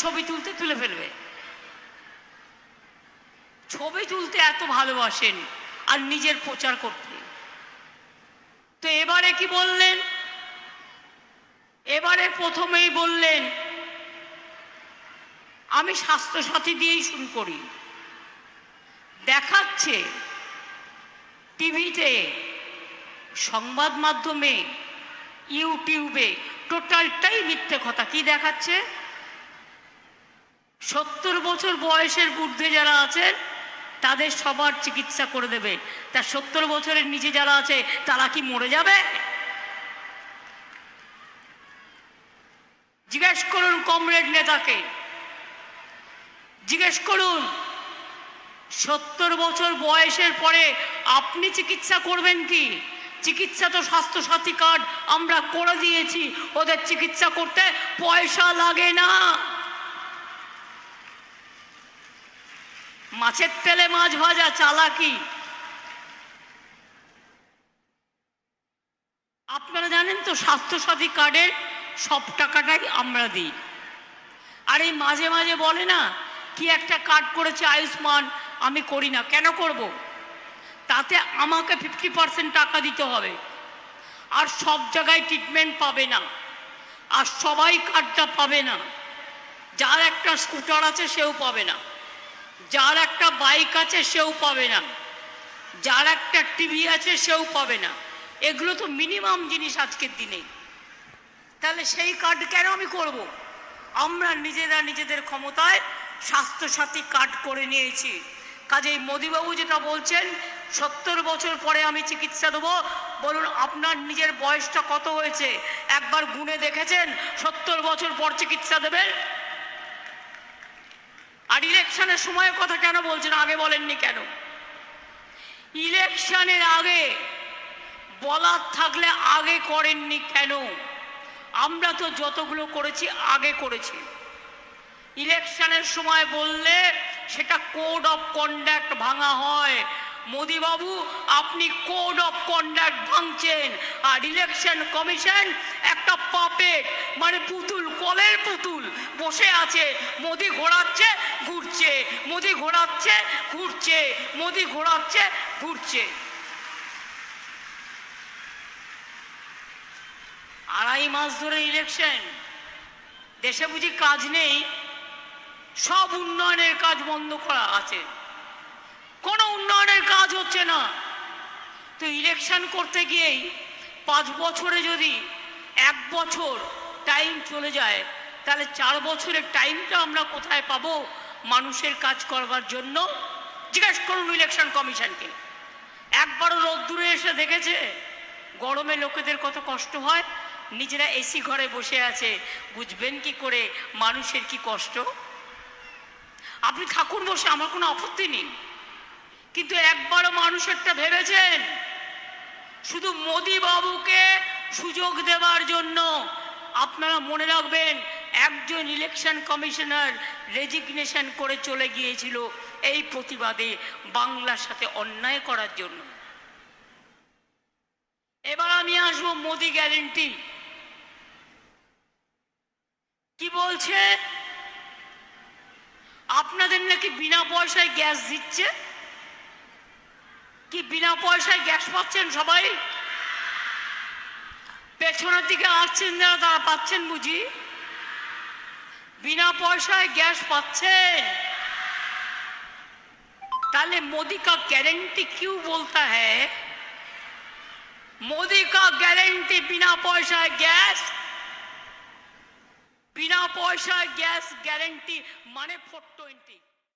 ছবি তুলতে তুলে ফেলবে। ছবি তুলতে এত ভালোবাসেন আর নিজের প্রচার করতে। তো এবারে কি বললেন? এবারে প্রথমেই বললেন, আমি স্বাস্থ্যসাথী দিয়েই শুরু করি। দেখাচ্ছে টিভিতে, সংবাদ মাধ্যমে, ইউটিউবে, টোটালটাই মিথ্যে কথা। কি দেখাচ্ছে? সত্তর বছর বয়সের ঊর্ধ্বে যারা আছেন, তাদের সবার চিকিৎসা করে দেবে। তা সত্তর বছরের নিচে যারা আছে, তারা কি মরে যাবে? জিজ্ঞেস করুন কমরেড নেতাকে। জিজ্ঞেস করুন, সত্তর বছর বয়সের পরে আপনি চিকিৎসা করবেন কি? চিকিৎসা তো স্বাস্থ্যসাথী কার্ড, আমরা করে দিয়েছি। ওদের চিকিৎসা করতে পয়সা লাগে না। মাছের তেলে মাছ ভাজা, চালাকি। আপনারা জানেন তো, স্বাস্থ্যসাথী কার্ডের সব টাকাটাই আমরা দিই। আর এই মাঝে মাঝে বলে না, কি একটা কার্ড করেছে আয়ুষ্মান, আমি করি না। কেন করব। তাতে আমাকে ফিফটি পার্সেন্ট টাকা দিতে হবে। আর সব জায়গায় ট্রিটমেন্ট পাবে না। আর সবাই কার্ডটা পাবে না। যার একটা স্কুটার আছে, সেও পাবে না। যার একটা বাইক আছে সেও পাবে না। যার একটা টিভি আছে সেও পাবে না। এগুলো তো মিনিমাম জিনিস আজকের দিনে। তাহলে সেই কার্ড কেন আমি করব। আমরা নিজেরা নিজেদের ক্ষমতায় স্বাস্থ্যসাথী কার্ড করে নিয়েছি। কাজেই মোদিবাবু যেটা বলছেন, সত্তর বছর পরে আমি চিকিৎসা দেবো। বলুন, আপনার নিজের বয়সটা কত হয়েছে? একবার গুণে দেখেছেন? সত্তর বছর পর চিকিৎসা দেবেন? আর ইলেকশনের সময়ের কথা কেন বলছেন? আগে বলেননি কেন? ইলেকশনের আগে বলার থাকলে আগে করেননি কেন? আমরা তো যতগুলো করেছি, আগে করেছি। ইলেকশনের সময় বললে সেটা কোড অফ কন্ডাক্ট ভাঙা হয়। মোদিবাবু, আপনি কোড অফ কন্ডাক্ট ভাঙছেন। আর ইলেকশন কমিশন একটা পাপেট মানে পুতুল, কলের পুতুল। বসে আছে, মোদি ঘোরাচ্ছে, ঘুরছে। মোদি ঘোরাচ্ছে, ঘুরছে। মোদি ঘোরাচ্ছে, ঘুরছে। আড়াই মাস ধরে ইলেকশন দেশে বুঝি কাজ নেই। সব উন্নয়নের কাজ বন্ধ করা আছে। কোনো উন্নয়নের কাজ হচ্ছে না। তো ইলেকশন করতে গিয়েই পাঁচ বছরে যদি এক বছর টাইম চলে যায়, তাহলে চার বছরের টাইমটা আমরা কোথায় পাব মানুষের কাজ করবার জন্য? জিজ্ঞেস করুন ইলেকশন কমিশনকে একবারও রোদ্দুরে এসে দেখেছে, গরমে লোকেদের কত কষ্ট হয়, নিজেরা এসি ঘরে বসে আছে, বুঝবেন কি করে মানুষের কি কষ্ট? আপনি থাকুন বসে, আমার কোনো আপত্তি নেই। কিন্তু একবারও মানুষেরটা ভেবেছেন, শুধু মোদি বাবুকে সুযোগ দেওয়ার জন্য আপনারা মনে রাখবেন, একজন ইলেকশন কমিশনার রেজিগনেশন করে চলে গিয়েছিল এই প্রতিবাদে বাংলার সাথে অন্যায় করার জন্য। এবার আমি আসব মোদি গ্যারেন্টি কি বলছে? আপনাদের নাকি বিনা পয়সায় গ্যাস দিচ্ছে? কি বিনা পয়সায় গ্যাস পাচ্ছেন সবাই? পেছনের দিকে আসছেন যারা তারা পাচ্ছেন বুঝি বিনা পয়সায় গ্যাস পাচ্ছেন তাহলে मोदी का गारंटी क्यों बोलता है मोदी का गारंटी बिना पैसा গ্যাস বিনা পয়সায় গ্যাস গ্যারেন্টি মানে ফোর টোয়েন্টি